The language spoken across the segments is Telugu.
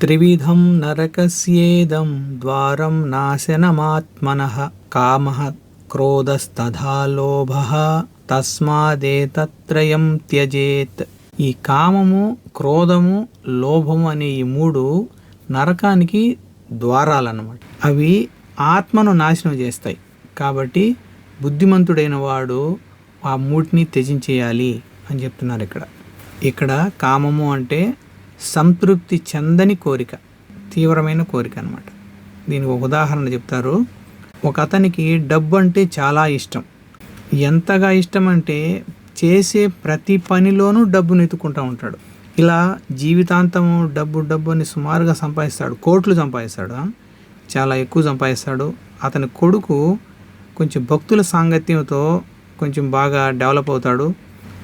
త్రివిధం నరకస్యేదం ద్వారం నాశనమాత్మన కామ క్రోధస్తథా లోభ తస్మాదేతత్రయం త్యజేత్ ఈ కామము క్రోధము లోభము అనే ఈ మూడు నరకానికి ద్వారాలన్నమాట. అవి ఆత్మను నాశనం చేస్తాయి. కాబట్టి బుద్ధిమంతుడైన వాడు ఆ మూటిని త్యజించేయాలి అని చెప్తున్నారు ఇక్కడ. ఇక్కడ కామము అంటే సంతృప్తి చెందని కోరిక తీవ్రమైన కోరిక అనమాట దీనికి ఒక ఉదాహరణ చెప్తారు. ఒక అతనికి డబ్బు అంటే చాలా ఇష్టం. ఎంతగా ఇష్టం అంటే చేసే ప్రతి పనిలోనూ డబ్బును ఎత్తుకుంటూ ఉంటాడు. ఇలా జీవితాంతము డబ్బు డబ్బు అని సుమారుగా సంపాదిస్తాడు. కోట్లు సంపాదిస్తాడు? చాలా ఎక్కువ సంపాదిస్తాడు. అతని కొడుకు కొంచెం భక్తుల సాంగత్యంతో కొంచెం బాగా డెవలప్ అవుతాడు.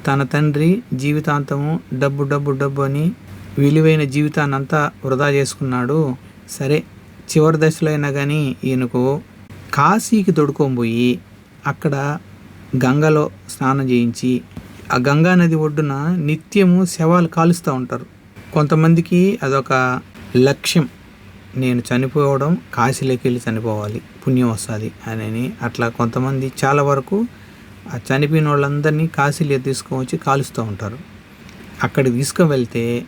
తన తండ్రి జీవితాంతము డబ్బు డబ్బు డబ్బు అని విలువైన జీవితాన్ని అంతా వృధా చేసుకున్నాడు. సరే చివరి దశలో అయినా కానీ ఈయనకు కాశీకి తొడుకొని అక్కడ గంగలో స్నానం చేయించి ఆ గంగా నది ఒడ్డున నిత్యము శవాలు కాలుస్తూ ఉంటారు. కొంతమందికి అదొక లక్ష్యం. నేను చనిపోవడం కాశీలోకి వెళ్ళి చనిపోవాలి పుణ్యం వస్తుంది అని అట్లా కొంతమంది చాలా వరకు ఆ చనిపోయిన వాళ్ళందరినీ కాశీలో తీసుకొని వచ్చి కాలుస్తూ ఉంటారు. అక్కడికి తీసుకువెళ్తే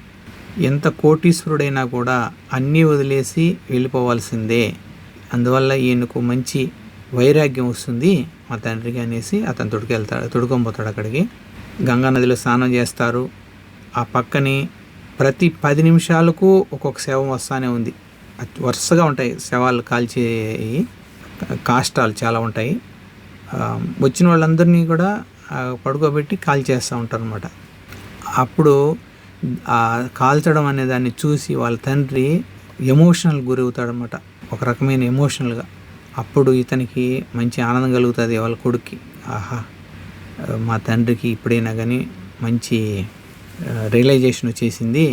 ఎంత కోటీశ్వరుడైనా కూడా అన్నీ వదిలేసి వెళ్ళిపోవాల్సిందే. అందువల్ల ఈయనకు మంచి వైరాగ్యం వస్తుంది. మా తండ్రికి అనేసి అతను తొడుకెళ్తాడు తొడుకొని అక్కడికి. గంగా నదిలో స్నానం చేస్తారు. ఆ పక్కనే ప్రతి పది నిమిషాలకు ఒక్కొక్క శవం వస్తానే ఉంది. వరుసగా ఉంటాయి శవాలు కాల్చే కాష్టాలు చాలా ఉంటాయి. వచ్చిన వాళ్ళందరినీ కూడా పడుకోబెట్టి కాల్చేస్తూ ఉంటారు అనమాట అప్పుడు కాల్చడం అనే దాన్ని చూసి వాళ్ళ తండ్రి ఎమోషనల్ గురవుతాడనమాట ఒక రకమైన ఎమోషనల్గా. అప్పుడు ఇతనికి మంచి ఆనందం కలుగుతుంది వాళ్ళ కొడుక్కి. ఆహా మా తండ్రికి ఇప్పుడైనా కానీ మంచి రియలైజేషన్ వచ్చేసింది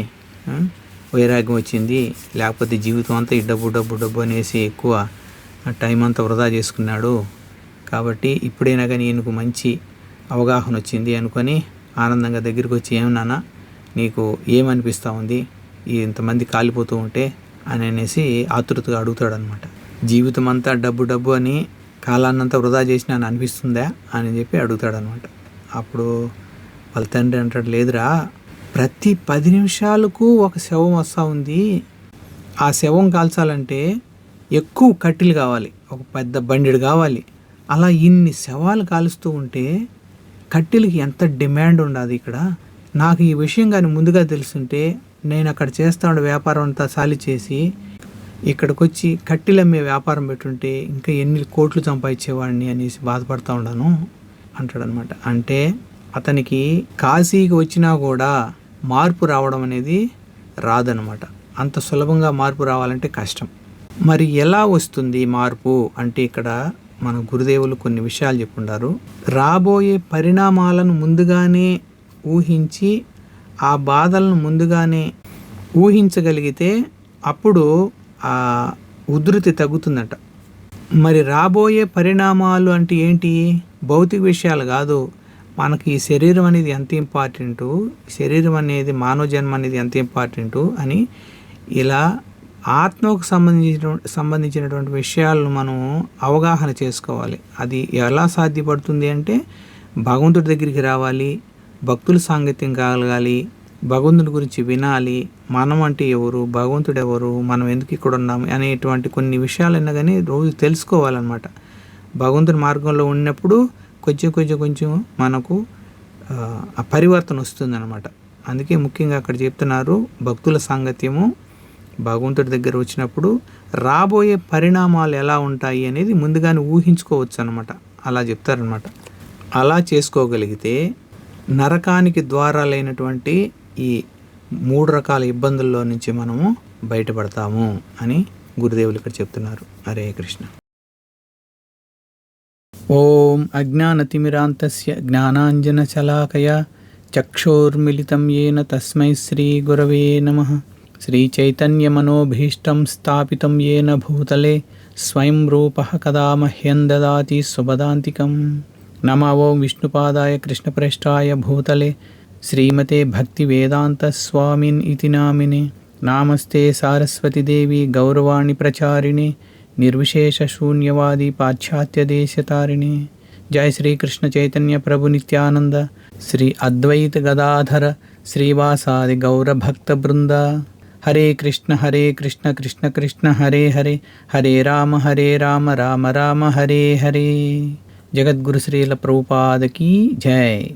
వైరాగ్యం వచ్చింది లేకపోతే జీవితం అంతా ఈ డబ్బు డబ్బు డబ్బు అనేసి ఎక్కువ టైం అంతా వృధా చేసుకున్నాడు. కాబట్టి ఇప్పుడైనా కానీ ఈయనకు మంచి అవగాహన వచ్చింది అనుకొని ఆనందంగా దగ్గరికి వచ్చి ఏమన్నానా నీకు ఏమనిపిస్తూ ఉంది? ఇంతమంది కాలిపోతూ ఉంటే? అని అనేసి ఆతృతగా అడుగుతాడనమాట జీవితం అంతా డబ్బు డబ్బు అని కాలాన్నంతా వృధా చేసిన అని అనిపిస్తుందా? అని చెప్పి అడుగుతాడనమాట అప్పుడు వాళ్ళ తండ్రి అంటాడు లేదురా ప్రతి పది నిమిషాలకు ఒక శవం వస్తూ ఉంది. ఆ శవం కాల్చాలంటే ఎక్కువ కట్టెలు కావాలి. ఒక పెద్ద బండిడు కావాలి. అలా ఇన్ని శవాలు కాలుస్తూ ఉంటే కట్టెలకి ఎంత డిమాండ్ ఉండదు ఇక్కడ? నాకు ఈ విషయం కానీ ముందుగా తెలుసుంటే నేను అక్కడ చేస్తా ఉండే వ్యాపారం అంతా సాలి చేసి ఇక్కడికి వచ్చి కట్టెలు అమ్మే వ్యాపారం పెట్టుంటే ఇంకా ఎన్ని కోట్లు సంపాదించేవాడిని అనేసి బాధపడతా ఉన్నాను అంటాడనమాట. అంటే అతనికి కాశీకి వచ్చినా కూడా మార్పు రావడం అనేది రాదనమాట. అంత సులభంగా మార్పు రావాలంటే కష్టం. మరి ఎలా వస్తుంది మార్పు? అంటే ఇక్కడ మన గురుదేవులు కొన్ని విషయాలు చెప్పుండారు. రాబోయే పరిణామాలను ముందుగానే ఊహించి ఆ బాధలను ముందుగానే ఊహించగలిగితే అప్పుడు ఆ ఉధృతి తగ్గుతుందట. మరి రాబోయే పరిణామాలు అంటే ఏంటి? భౌతిక విషయాలు కాదు. మనకి ఈ శరీరం అనేది ఎంత ఇంపార్టెంటు? శరీరం అనేది మానవ జన్మ అనేది ఎంత ఇంపార్టెంటు? అని ఇలా ఆత్మకు సంబంధించిన సంబంధించినటువంటి విషయాలను మనం అవగాహన చేసుకోవాలి. అది ఎలా సాధ్యపడుతుంది అంటే భగవంతుడి దగ్గరికి రావాలి. భక్తుల సాంగత్యం కలగాలి భగవంతుడి గురించి వినాలి మనం అంటే ఎవరు భగవంతుడు ఎవరు మనం ఎందుకు ఇక్కడ ఉన్నాం అనేటువంటి కొన్ని విషయాలైనా కానీ రోజు తెలుసుకోవాలన్నమాట. భగవంతుడి మార్గంలో ఉన్నప్పుడు కొంచెం కొంచెం కొంచెం మనకు ఆ, ఆ పరివర్తన వస్తుందన్నమాట. అందుకే ముఖ్యంగా అక్కడ చెప్తున్నారు భక్తుల సాంగత్యము భగవంతుడి దగ్గర వచ్చినప్పుడు రాబోయే పరిణామాలు ఎలా ఉంటాయి అనేది ముందుగానే ఊహించుకోవచ్చు అనమాట అలా చెప్తారనమాట అలా చేసుకోగలిగితే నరకానికి ద్వారాలైనటువంటి ఈ మూడు రకాల ఇబ్బందుల్లో నుంచి మనము బయటపడతాము అని గురుదేవులు ఇక్కడ చెప్తున్నారు. హరే కృష్ణ. ఓం అజ్ఞానతిమిరాంతస్య జ్ఞానాంజనశలాకయా చక్షోర్మిళితం ఏన తస్మై శ్రీ గురవే నమ. శ్రీచైతన్యమనోభీష్టం స్థాపితం ఏన భూతలే స్వయం రూప కదా మహ్యం దదాతి సుభదాంతికం నమ ఓం విష్ణుపాదాయ కృష్ణప్రేష్టాయ భూతలే. శ్రీమతే భక్తి వేదాంత స్వామిన్ ఇతి నామినే. నామస్తే సారస్వతిదేవి గౌరవాణి ప్రచారిణి. నిర్విశేష శూన్యవాది పాశ్చాత్య దేశతారిణి. జయ శ్రీకృష్ణ చైతన్య ప్రభు నిత్యానంద. శ్రీ అద్వైత గదాధర శ్రీవాసాది గౌరభక్త బృంద. హరే కృష్ణ హరే కృష్ణ కృష్ణ కృష్ణ హరే హరే. హరే రామ హరే రామ రామ రామ హరే హరే. जगद्गुरु श्रील प्रभुपाद की जय।